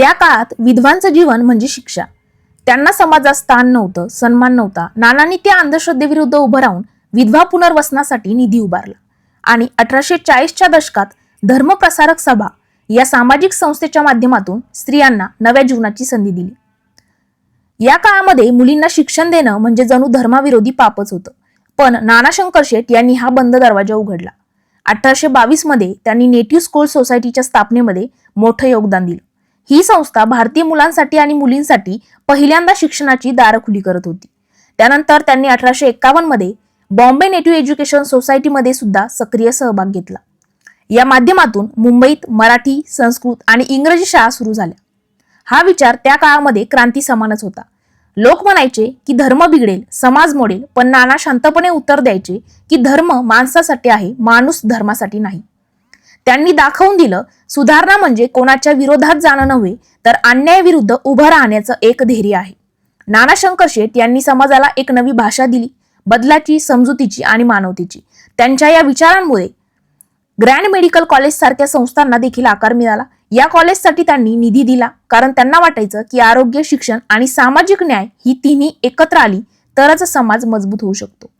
त्या काळात विधवांचं जीवन म्हणजे शिक्षा. त्यांना समाजात स्थान नव्हतं सन्मान नव्हता. नानांनी त्या अंधश्रद्धेविरुद्ध उभं राहून विधवा पुनर्वसनासाठी निधी उभारला. आणि अठराशे चाळीसच्या दशकात धर्मप्रसारक सभा या सामाजिक संस्थेच्या माध्यमातून स्त्रियांना नव्या जीवनाची संधी दिली. या काळामध्ये मुलींना शिक्षण देणं म्हणजे जणू धर्माविरोधी पापच होतं. पण नाना शंकर शेठ यांनी हा बंद दरवाजा उघडला. अठराशे बावीसमध्ये त्यांनी नेटिव्ह स्कूल सोसायटीच्या स्थापनेमध्ये मोठं योगदान दिलं. ही संस्था भारतीय मुलांसाठी आणि मुलींसाठी पहिल्यांदा शिक्षणाची दारं खुली करत होती. त्यानंतर त्यांनी अठराशे एक्कावन्नमध्ये बॉम्बे नेटिव्ह एज्युकेशन सोसायटीमध्ये सुद्धा सक्रिय सहभाग घेतला. या माध्यमातून मुंबईत मराठी संस्कृत आणि इंग्रजी शाळा सुरू झाल्या. हा विचार त्या काळामध्ये क्रांती समानच होता. लोक म्हणायचे की धर्म बिघडेल समाज मोडेल पण नाना शांतपणे उत्तर द्यायचे की धर्म माणसासाठी आहे माणूस धर्मासाठी नाही. त्यांनी दाखवून दिलं सुधारणा म्हणजे कोणाच्या विरोधात जाणं नव्हे तर अन्यायाविरुद्ध उभं राहण्याचं एक धैर्य आहे. नाना शंकर शेठ यांनी समाजाला एक नवी भाषा दिली बदलाची समजुतीची आणि मानवतेची. त्यांच्या या विचारांमुळे ग्रँड मेडिकल कॉलेज सारख्या संस्थांना देखील आकार मिळाला. या कॉलेजसाठी त्यांनी निधी दिला कारण त्यांना वाटायचं की आरोग्य शिक्षण आणि सामाजिक न्याय ही तिन्ही एकत्र आली तरच समाज मजबूत होऊ शकतो.